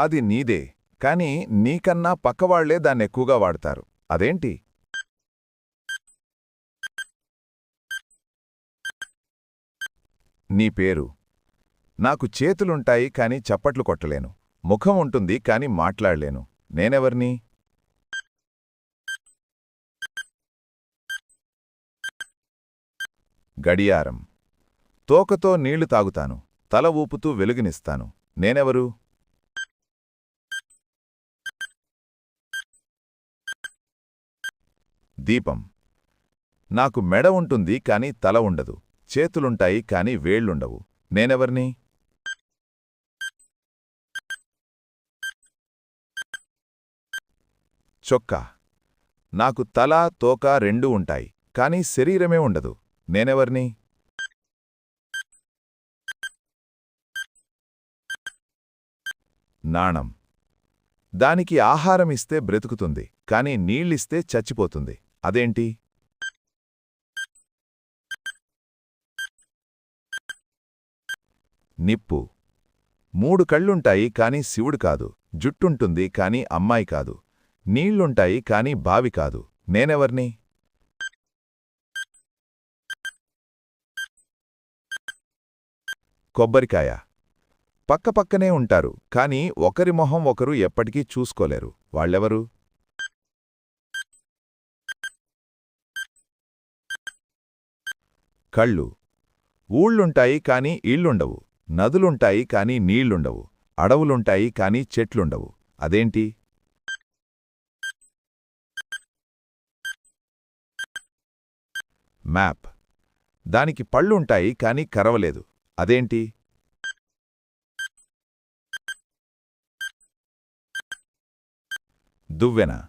అది నీదే. కాని నీకన్నా పక్కవాళ్ళే దాన్నెక్కువగా వాడతారు. అదేంటి? నీ పేరు? నాకు చేతులుంటాయి కాని చప్పట్లు కొట్టలేను. ముఖం ఉంటుంది కాని మాట్లాడలేను. నేనెవర్ని? గడియారం. తోకతో నీళ్ళు తాగుతాను. తల ఊపుతూ వెలుగునిస్తాను. నేనెవరు? దీపం. నాకు మెడ ఉంటుంది కాని తల ఉండదు. చేతులుంటాయి కాని వేళ్ళుండవు నేనెవర్ని? చొక్కా. నాకు తల తోక రెండూ ఉంటాయి కాని శరీరమే ఉండదు. నేనెవర్ని? నాణం. దానికి ఆహారమిస్తే బ్రతుకుతుంది కాని నీళ్ళిస్తే చచ్చిపోతుంది. అదేంటి? నిప్పు. మూడు కళ్ళుంటాయి కాని శివుడు కాదు. జుట్టుంటుంది కాని అమ్మాయి కాదు. నీళ్ళుంటాయి కాని బావి కాదు. నేనెవర్ని? కొబ్బరికాయ. పక్కపక్కనే ఉంటారు కాని ఒకరి మొహం ఒకరు ఎప్పటికీ చూసుకోలేరు. వాళ్ళెవరు? కళ్ళు. ఊళ్ళుంటాయి కాని ఇళ్ళుండవు. నదులుంటాయి కాని నీళ్ళుండవు అడవులుంటాయి కాని చెట్లుండవు. అదేంటి? మ్యాప్. దానికి పళ్ళుంటాయి కాని కరవలేదు. అదేంటి? దువ్వెన.